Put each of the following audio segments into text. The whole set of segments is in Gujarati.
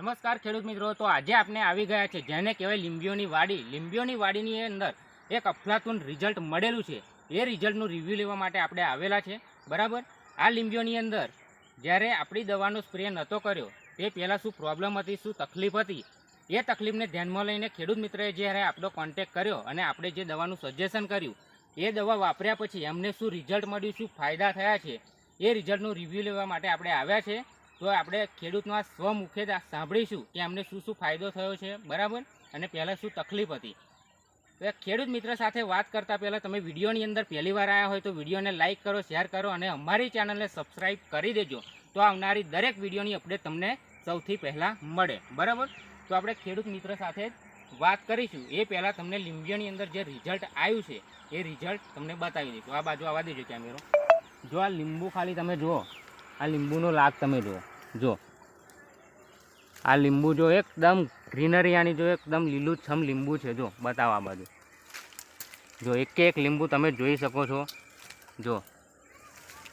નમસ્કાર ખેડૂત મિત્રો, તો આજે આપણે આવી ગયા છે. જેને કહેવાય લીંબીઓની વાડી. લીંબીઓની વાડીની અંદર એક અફલાતુન રિઝલ્ટ મળેલું છે. એ રિઝલ્ટનું રિવ્યૂ લેવા માટે આપણે આવેલા છે. બરાબર? આ લીંબીઓની અંદર જ્યારે આપણી દવાનો સ્પ્રે નહોતો કર્યો, તે પહેલાં શું પ્રોબ્લેમ હતી, શું તકલીફ હતી? એ તકલીફને ધ્યાનમાં લઈને ખેડૂત મિત્રએ જ્યારે આપણો કોન્ટેક કર્યો અને આપણે જે દવાનું સજેશન કર્યું, એ દવા વાપર્યા પછી એમને શું રિઝલ્ટ મળ્યું, શું ફાયદા થયા છે? એ રિઝલ્ટનું રિવ્યૂ લેવા માટે આપણે આવ્યા છે. તો આપણે ખેડૂતના સ્વમુખે સાંભળીશું કે અમને શું શું ફાયદો થયો છે, બરાબર? અને પહેલાં શું તકલીફ હતી? તો ખેડૂત મિત્ર સાથે વાત કરતાં પહેલાં તમે વિડીયોની અંદર પહેલી વાર આવ્યા હોય તો વિડીયોને લાઇક કરો, શેર કરો અને અમારી ચેનલને સબસ્ક્રાઈબ કરી દેજો. તો આવનારી દરેક વિડીયોની અપડેટ તમને સૌથી પહેલાં મળે, બરાબર? તો આપણે ખેડૂત મિત્ર સાથે વાત કરીશું. એ પહેલાં તમને લીંબિયાની અંદર જે રિઝલ્ટ આવ્યું છે, એ રિઝલ્ટ તમને બતાવી દઈશું. આ બાજુ આવવા દેજો કેમેરો જો આ લીંબુ ખાલી તમે જુઓ, આ લીંબુનો લાગ તમે જુઓ. જો. આ લીંબુ જો એકદમ ગ્રીનરી આની જો એકદમ લીલુંછમ લીંબુ છે, જો, બતાવો આ બાજુ. જો, એક એક લીંબુ તમે જોઈ શકો છો. જો,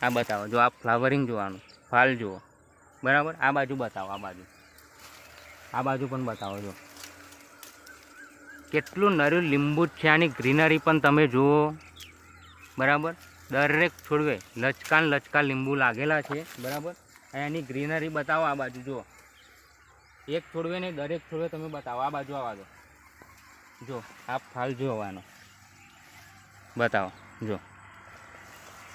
આ બતાવો. જો, આ ફ્લાવરિંગ જોવાનું. ફાલ જુઓ. બરાબર? આ બાજુ બતાવો, આ બાજુ. આ બાજુ પણ બતાવો, જો. કેટલું નર્યું લીંબુ છે આની ગ્રીનરી પણ તમે જુઓ. બરાબર? દરેક છોડવે. લચકાન લચકા લીંબુ લાગેલા છે. બરાબર? એની ગ્રીનરી બતાવો આ બાજુ જુઓ. એક છોડવે નહીં દરેક છોડવે તમે બતાવો. આ બાજુ આવા દો. જો આ ફાલ જોવાનો બતાવો જો.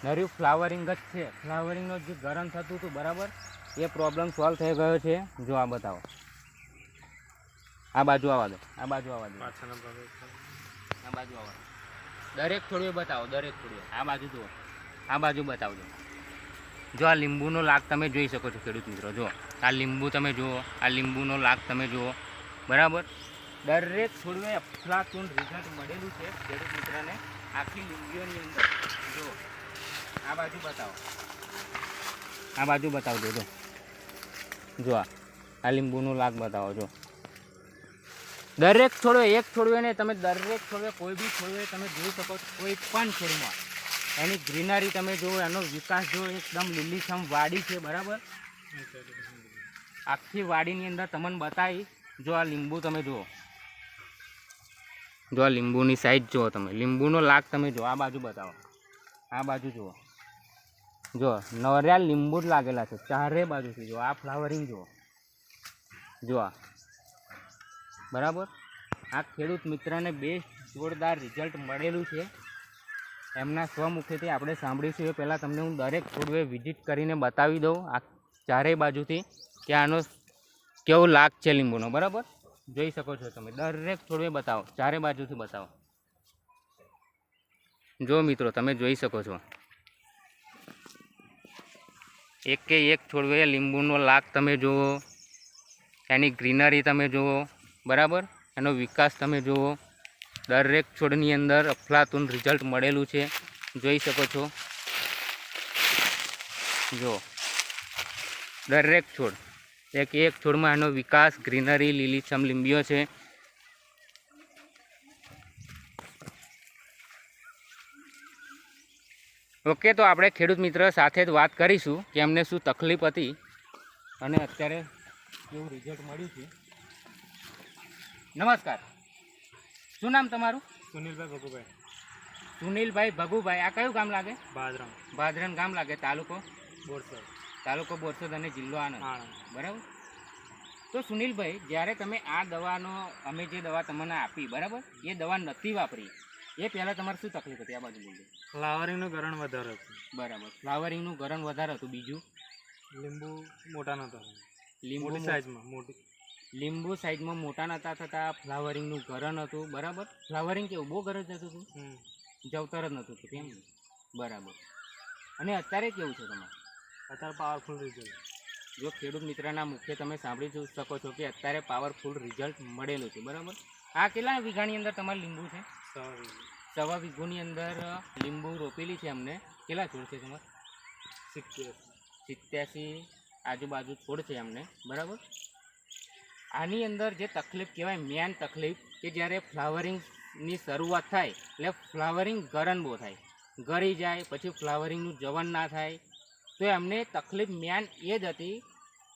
નર્યું ફ્લાવરિંગ જ છે. ફ્લાવરિંગનો જે ગરમ થતું હતું બરાબર? એ પ્રોબ્લેમ સોલ્વ થઈ ગયો છે. જો આ બતાવો. આ બાજુ આવા દો. આ બાજુ આવા દો. આ બાજુ આવા દરેક છોડવે બતાવો દરેક છોડવે. આ બાજુ જુઓ. આ બાજુ બતાવજો. જો આ લીંબુનો લાગ તમે જોઈ શકો છો ખેડૂત મિત્રો જો આ લીંબુ તમે જુઓ, આ લીંબુનો લાગ તમે જુઓ. બરાબર? દરેક છોડવે અફલાતુન રિઝલ્ટ મળેલું છે ખેડૂત મિત્રને આખી લીંબીઓની અંદર. જો આ બાજુ બતાવો. આ બાજુ બતાવજો જો જો આ. આ લીંબુનો લાગ બતાવો જો દરેક છોડવે એક છોડવે ને તમે દરેક છોડવે કોઈ બી છોડવે તમે જોઈ શકો છો, કોઈ પણ છોડમાં. એની ગ્રીનરી તમે જુઓ, એનો વિકાસ જુઓ, એકદમ લીલીછમ વાડી છે, બરાબર? આખી વાડીની અંદર તમને બતાવી જો આ લીંબુ તમે જુઓ. જો આ લીંબુની સાઈઝ જુઓ તમે, લીંબુનો લાગ તમે જુઓ, આ બાજુ બતાવો. આ બાજુ જુઓ. જો નવરિયા લીંબુ જ લાગેલા છે, ચારે બાજુથી જુઓ, આ ફ્લાવરિંગ જુઓ. જુઓ બરાબર? આ ખેડૂત મિત્રને બેસ્ટ જોરદાર રિઝલ્ટ મળેલું છે. એમના સ્વમુખેથી આપણે સાંભળીશું. એ પહેલાં તમને હું દરેક છોડવે વિઝિટ કરીને બતાવી દઉં. આ ચારેય બાજુથી કે આનો કેવો લાગ છે લીંબુનો. બરાબર? જોઈ શકો છો તમે. દરેક છોડવે બતાવો. ચારે બાજુથી બતાવો. જો મિત્રો, તમે જોઈ શકો છો. એક કે એક છોડવે લીંબુનો લાગ તમે જુઓ. એની ગ્રીનરી તમે જુઓ. બરાબર? એનો વિકાસ તમે જુઓ. દરેક છોડની અંદર અફલાતુન રિઝલ્ટ મળેલું છે. જોઈ શકો છો. જો. દરેક છોડ. એક એક છોડમાં એનો વિકાસ ગ્રીનરી, લીલીછમ, લીંબીઓ છે. ઓકે, તો આપણે ખેડૂત મિત્ર સાથે જ વાત કરીશું કે એમને શું તકલીફ હતી અને અત્યારે કેવું રિઝલ્ટ મળ્યું છે. નમસ્કાર. શું નામ તમારું? સુનિલભાઈ ભગુભાઈ. સુનિલભાઈ ભગુભાઈ. આ કયું ગામ લાગે? બાદરામ ભાદરન ગામ લાગે. તાલુકો? બોરસદ. તાલુકો બોરસદ અને જિલ્લો આણંદ. બરાબર? તો સુનિલભાઈ જ્યારે તમે આ દવાનો અમે જે દવા તમને આપી બરાબર? એ દવા નથી વાપરી. એ પહેલાં તમારે શું તકલીફ હતી આ બાજુ બોલજો. ફ્લાવરિંગનું ગરણ વધારે હતું. બરાબર. ફ્લાવરિંગનું ગરણ વધારે હતું. બીજું? લીંબુ મોટા નહોતા. લીંબુ સાઈઝમાં મોટી. લીંબુ સાઈડમાં મોટા નતા થતા ફ્લાવરિંગનું ગરણ હતું બરાબર? ફ્લાવરિંગ કેવું? બહુ ગરજ જતું હતું જવતર જ નહોતું હતું કેમ? બરાબર. અને અત્યારે કેવું છે તમારે? અત્યારે પાવરફુલ રિઝલ્ટ જો ખેડૂત મિત્રના મુખ્ય તમે સાંભળી શકો છો કે અત્યારે પાવરફુલ રિઝલ્ટ મળેલું છે બરાબર? આ કેટલા વીઘાની અંદર તમારે લીંબુ છે? સવા વીઘોની અંદર લીંબુ રોપેલી છે અમને. કેટલા છોડ છે તમારે? સિત્યાસી. સિત્યાસી આજુબાજુ છોડ છે અમને બરાબર? આની અંદર જે તકલીફ કહેવાય મેન તકલીફ કે જ્યારે ફ્લાવરિંગની શરૂઆત થાય એટલે ફ્લાવરિંગ ગરનબો બહુ થાય. ગળી જાય પછી ફ્લાવરિંગનું જવન ના થાય. તો એમને તકલીફ મેન એ જ હતી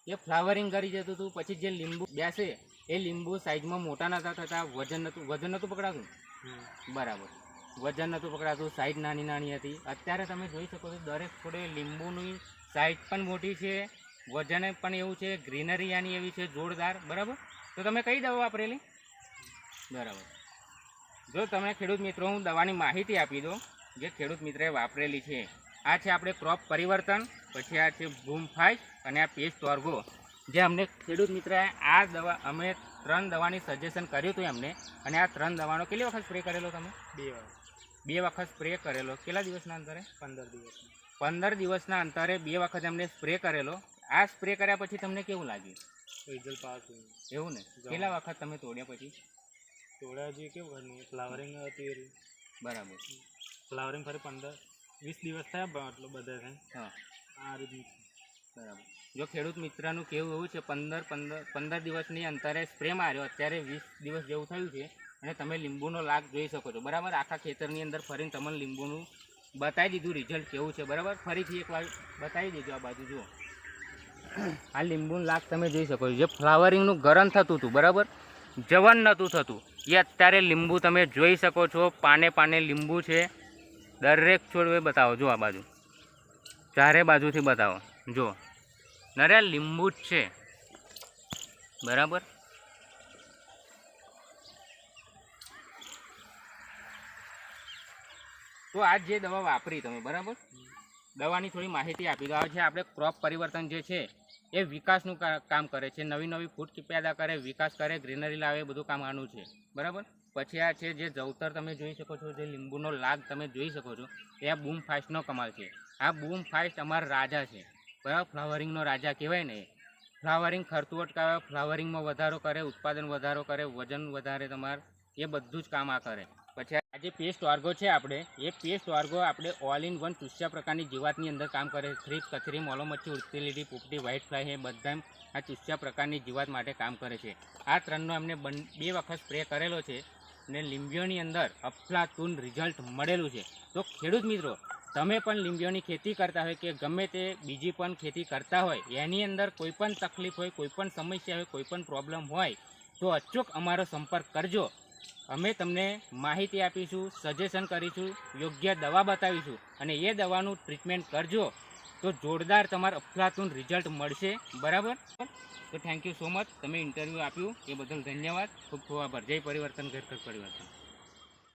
એ ફ્લાવરિંગ કરી જતું હતું પછી જે લીંબુ બેસે એ લીંબુ સાઈઝમાં મોટા નતા થતા વજન નહોતું વજન નહોતું પકડાતું? બરાબર. વજન નહોતું પકડાતું સાઈઝ નાની નાની હતી. અત્યારે તમે જોઈ શકો છો દરેક છોડે લીંબુની સાઈઝ પણ મોટી છે. વજન પણ એવું છે, ગ્રીનરી આની એવી છે, જોરદાર. બરાબર? તો તમે કઈ દવા વાપરેલી? બરાબર. જો તમે ખેડૂત મિત્રો, હું દવાની માહિતી આપી દઉં, જે ખેડૂત મિત્રએ વાપરેલી છે. આ છે આપણે ક્રોપ પરિવર્તન, પછી આ છે ભૂમ ફાઈટ અને આ પેસ્ટ ઓર્ગો જે અમને ખેડૂત મિત્રએ આ દવા, અમે ત્રણ દવાની સજેશન કર્યું હતું એમને, અને આ ત્રણ દવાનો કેટલી વખત સ્પ્રે કરેલો તમે? બે વાર. બે વખત સ્પ્રે કરેલો. કેટલા દિવસના અંતરે? પંદર દિવસ પંદર દિવસના અંતરે બે વખત એમને સ્પ્રે કરેલો. આ સ્પ્રે કર્યા પછી તમને કેવું લાગ્યું? રિઝલ્ટ પાવરફુલ એવું ને? કેટલા વખત તમે તોડ્યા પછી? તોડ્યા જે કેવું ઘરની. ફ્લાવરિંગ હતી બરાબર. ફ્લાવરિંગ ફરી પંદર વીસ દિવસ થયા એટલે બધા થાય હા. આ રીતનું બરાબર. જો ખેડૂત મિત્રનું કેવું એવું છે પંદર પંદર પંદર દિવસની અંતરે સ્પ્રે માર્યો. અત્યારે વીસ દિવસ જેવું થયું છે. અને તમે લીંબુનો લાગ જોઈ શકો છો. બરાબર? આખા ખેતરની અંદર ફરીને તમને લીંબુનું બતાવી દીધું. રિઝલ્ટ કેવું છે? બરાબર? ફરીથી એકવાર બતાવી દેજો આ બાજુ, જુઓ. આ લીંબુનું લાગ તમે જોઈ શકો છો. જે ફ્લાવરિંગનું ગરમ થતું હતું, બરાબર? જવન નહોતું થતું. એ અત્યારે લીંબુ તમે જોઈ શકો છો. પાને પાને લીંબુ છે. દરેક છોડવે બતાવો. જો આ બાજુ. ચારે બાજુથી બતાવો. જો નરે લીંબુ જ છે. બરાબર? તો આ જે દવા વાપરી તમે, બરાબર? દવાની થોડી માહિતી આપી દો. છે આપણે ક્રોપ પરિવર્તન જે છે, એ વિકાસનું કામ કરે છે. નવી નવી ફૂટ પેદા કરે, વિકાસ કરે ગ્રીનરી લાવે બધું કામ આનું છે. બરાબર? પછી આ છે જે જવતર તમે જોઈ શકો છો, જે લીંબુનો લાગ તમે જોઈ શકો છો, એ આ બૂમ ફાસ્ટનો કમાલ છે. આ બૂમ ફાસ્ટ અમારા રાજા છે. બરાબર? ફ્લાવરિંગનો રાજા કહેવાય ને ફ્લાવરિંગ ખર્ચું અટકાવે ફ્લાવરિંગમાં વધારો કરે, ઉત્પાદન વધારો કરે, વજન વધારે તમારે, એ બધું જ કામ આ કરે. પછી આ જે પેસ્ટ વાર્ગો છે આપણે. એ પેસ્ટ વાર્ગો આપણે ઓલ ઇન વન ચુસ્યા પ્રકારની જીવાતની અંદર કામ કરે છે. થ્રીપ કચરી મોલો મચ્છી, ઉડતી લીટી પોપટી વ્હાઇટ ફ્લાય એ બધા આ ચુસ્યા પ્રકારની જીવાત માટે કામ કરે છે. આ ત્રણનો એમને બે વખત સ્પ્રે કરેલો છે અને લીંબીઓની અંદર અફલાતુન રિઝલ્ટ મળેલું છે. તો ખેડૂત મિત્રો, તમે પણ લીંબીઓની ખેતી કરતા હોય કે ગમે તે બીજી પણ ખેતી કરતા હોય, એની અંદર કોઈ પણ તકલીફ હોય, કોઈ પણ સમસ્યા હોય, કોઈ પણ પ્રોબ્લેમ હોય, તો અચૂક અમારો સંપર્ક કરજો. અમે તમને માહિતી આપીશું સજેશન કરીશું, યોગ્ય દવા બતાવીશું અને એ દવાનું ટ્રીટમેન્ટ કરજો તો જોરદાર તમારે અફલાતું રિઝલ્ટ મળશે, બરાબર? તો થેન્ક યુ સો મચ તમે ઇન્ટરવ્યૂ આપ્યું, એ બદલ ધન્યવાદ. ખૂબ ખૂબ આભાર. જય પરિવર્તન ઘર પરિવર્તન.